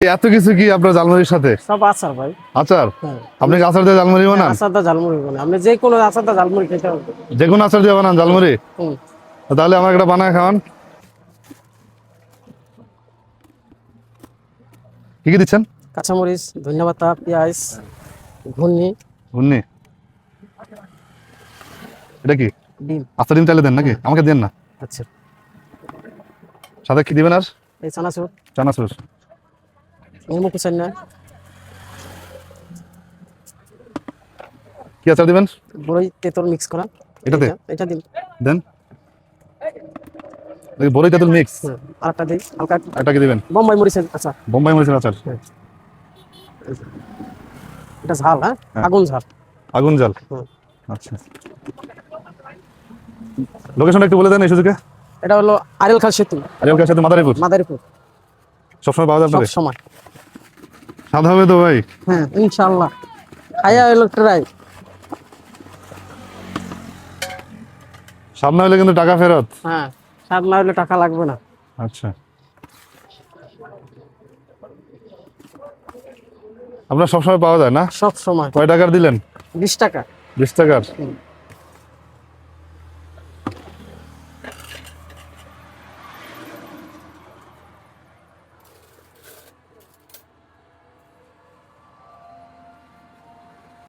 এত কিছু কি আপনার জালমুড়ির সাথে? সব আচার ভাই। আচার? হ্যাঁ। আপনি আচার দিয়ে জালমুড়ি বানান? আচার দা ঝালমুড়ি বানাই। আপনি যে কোনো আচার দা ঝালমুড়ি খেতে পারবেন। যে কোনো আচার দিয়ে বানান জালমুড়ি হুম। তাহলে আমাকে একটা বানায় খাওয়ান। কি কি দিচ্ছেন? কাঁচামরিচ ধন্যবাদ পেঁয়াজ ঘুগনি। ঘুন্নি এটা কি? ডিম। আচার ডিম চাইলে দেন নাকি? আমাকে দেন না। আচ্ছা। সাথে কি দিবেন আর? এই চানাচুর। চানাচুর। না কি আচার দিবেন? বড়ই মিক্স করা এটাতে? এটা- দিন। দেন। এই বড়ই তেঁতুল মিক্স আরেকটা দিই হালকা একটু- কি দিবেন? বোম্বাই মরিচের আচ্ছা। বোম্বাই মরিচের আচার এটা ঝাল হ্যাঁ? হ্যাঁ। আগুন ঝাল। আগুন হুম। আচ্ছা। লোকেশনটা একটু বলে দেন এই সুযোগে। এটা হলো আরেল খাল সেতু। আরে ওকে সাথে মাদারীপুর। মাদারীপুর। সবসময় পাওয়া যাবে সব সময় স্বাদ হবে তো ভাই? হ্যাঁ ইনশাআল্লাহ। খাইয়া হলো ট্রাই স্বাদ না হলে কিন্তু টাকা ফেরত। হ্যাঁ স্বাদ না হলে টাকা লাগবে না। আচ্ছা। আপনার সবসময় পাওয়া যায় না? সব সময় কয় টাকার দিলেন? বিশ টাকা। বিশ টাকার।